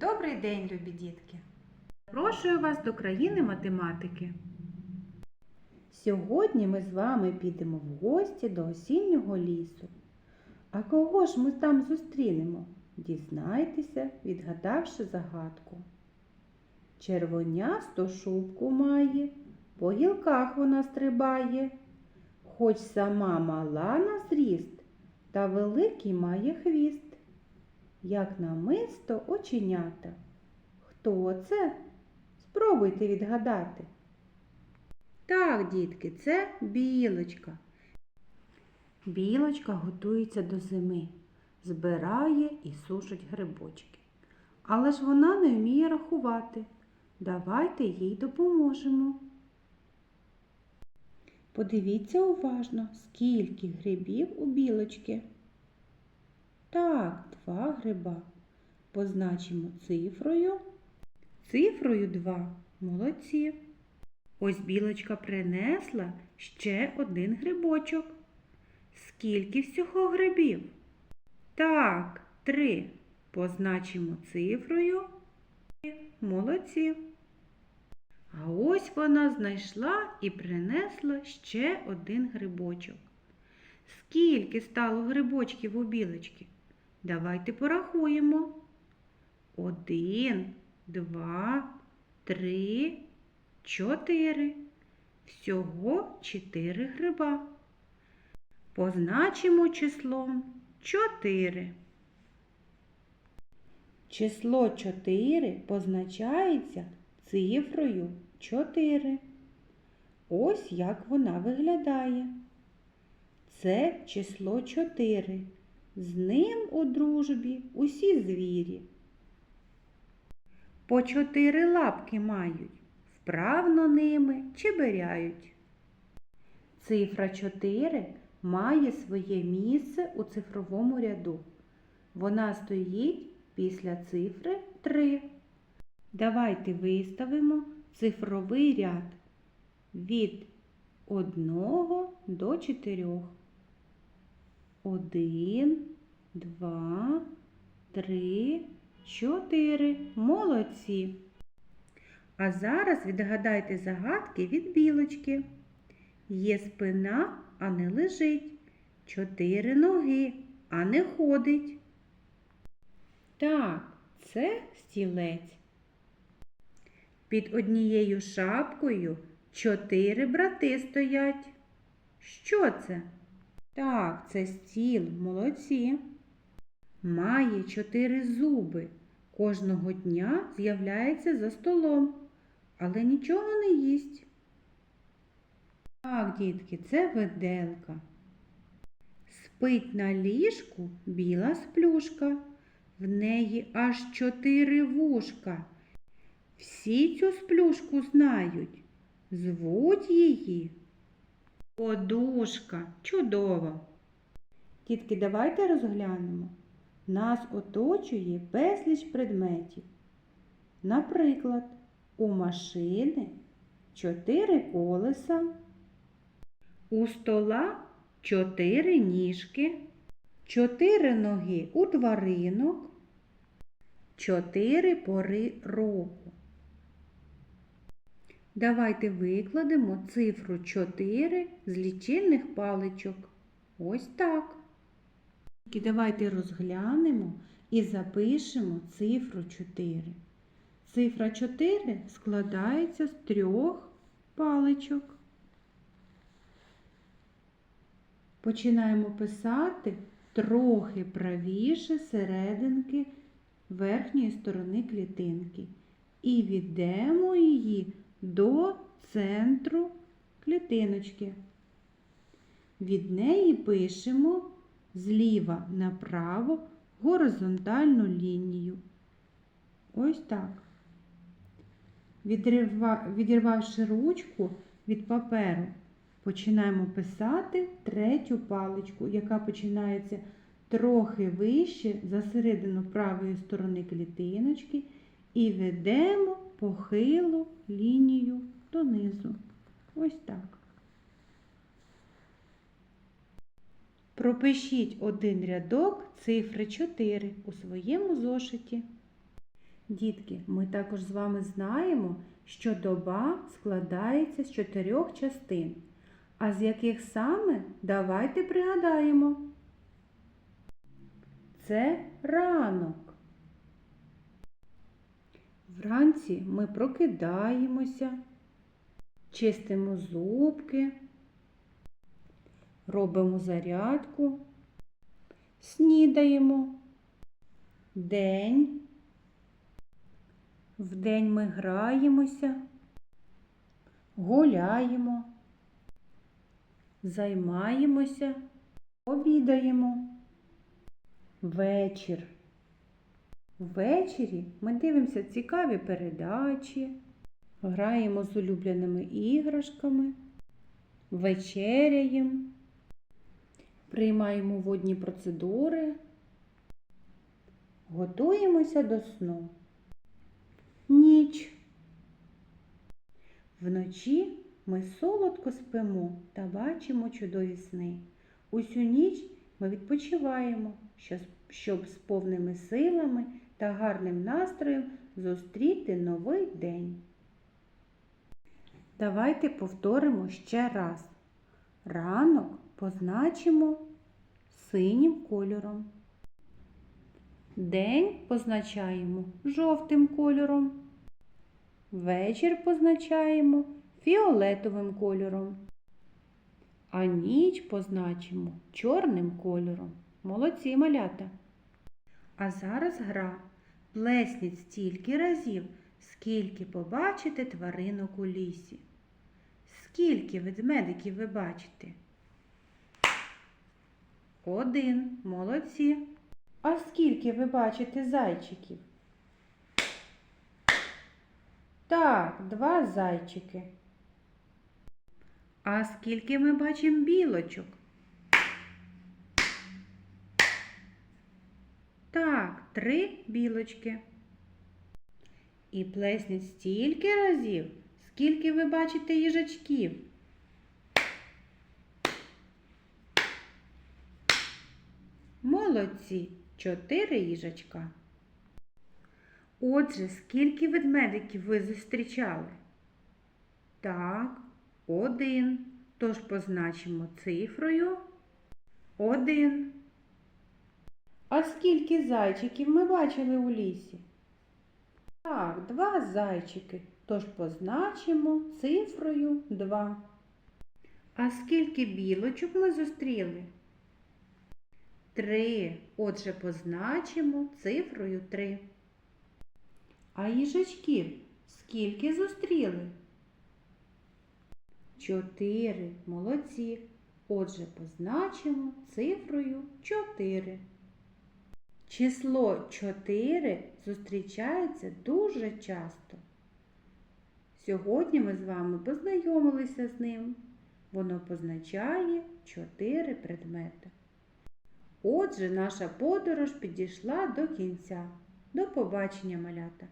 Добрий день, любі дітки! Запрошую вас до країни математики. Сьогодні ми з вами підемо в гості до осіннього лісу. А кого ж ми там зустрінемо? Дізнайтеся, відгадавши загадку. Червонясту шубку має, по гілках вона стрибає, хоч сама мала на зріст, та великий має хвіст як намисто оченята. Хто це? Спробуйте відгадати. Так, дітки, це білочка. Білочка готується до зими, збирає і сушить грибочки. Але ж вона не вміє рахувати. Давайте їй допоможемо. Подивіться уважно, скільки грибів у білочки. Так, два гриба. Позначимо цифрою. Цифрою 2. Молодці. Ось білочка принесла ще один грибочок. Скільки всього грибів? Так, три. Позначимо цифрою. Молодці. А ось вона знайшла і принесла ще один грибочок. Скільки стало грибочків у білочки? Давайте порахуємо. Один, два, три, чотири. Всього чотири гриба. Позначимо числом чотири. Число 4 позначається цифрою 4. Ось як вона виглядає. Це число 4. З ним у дружбі усі звірі. По чотири лапки мають, вправно ними чеберяють. Цифра 4 має своє місце у цифровому ряду. Вона стоїть після цифри 3. Давайте виставимо цифровий ряд від 1 до 4. Один, два, три, чотири. Молодці. А зараз відгадайте загадки від білочки. Є спина, а не лежить. Чотири ноги, а не ходить. Так, це стілець. Під однією шапкою чотири брати стоять. Що це? Так, це стіл, молодці. Має чотири зуби. Кожного дня з'являється за столом, але нічого не їсть. Так, дітки, це виделка. Спить на ліжку біла сплюшка. В неї аж чотири вушка. Всі цю сплюшку знають. Звуть її Подушка. Чудово. Дітки, давайте розглянемо. Нас оточує безліч предметів. Наприклад, у машини чотири колеса, у стола чотири ніжки, чотири ноги у тваринок, чотири пори року. Давайте викладемо цифру 4 з лічильних паличок. Ось так. І давайте розглянемо і запишемо цифру 4. Цифра 4 складається з трьох паличок. Починаємо писати трохи правіше серединки верхньої сторони клітинки. І відемо її до центру клітиночки. Від неї пишемо зліва направо горизонтальну лінію. Ось так. Відірвавши ручку від паперу, починаємо писати третю паличку, яка починається трохи вище за середину правої сторони клітиночки, і ведемо похилу лінію донизу. Ось так. Пропишіть один рядок цифри 4 у своєму зошиті. Дітки, ми також з вами знаємо, що доба складається з чотирьох частин. А з яких саме давайте пригадаємо. Це ранок. Вранці ми прокидаємося, чистимо зубки, робимо зарядку, снідаємо. День. Вдень ми граємося, гуляємо, займаємося, обідаємо. Вечір. Ввечері ми дивимося цікаві передачі, граємо з улюбленими іграшками, вечеряємо, приймаємо водні процедури, готуємося до сну. Ніч. Вночі ми солодко спимо та бачимо чудові сни. Усю ніч ми відпочиваємо, щоб з повними силами та гарним настроєм зустріти новий день. Давайте повторимо ще раз. Ранок позначимо синім кольором. День позначаємо жовтим кольором. Вечір позначаємо фіолетовим кольором. А ніч позначимо чорним кольором. Молодці малята. А зараз гра. Плесніть стільки разів, скільки побачите тваринок у лісі. Скільки ведмедиків ви бачите? Один. Молодці. А скільки ви бачите зайчиків? Так, два зайчики. А скільки ми бачимо білочок? Так, три білочки. І плесніть стільки разів, скільки ви бачите їжачків. Молодці, чотири їжачка. Отже, скільки ведмедиків ви зустрічали? Так, один. Тож позначимо цифрою один. А скільки зайчиків ми бачили у лісі? Так, два зайчики. Тож позначимо цифрою 2. А скільки білочок ми зустріли? Три. Отже, позначимо цифрою 3. А їжачків скільки зустріли? Чотири. Молодці. Отже, позначимо цифрою 4. Число 4 зустрічається дуже часто. Сьогодні ми з вами познайомилися з ним. Воно позначає 4 предмети. Отже, наша подорож підійшла до кінця. До побачення, малята!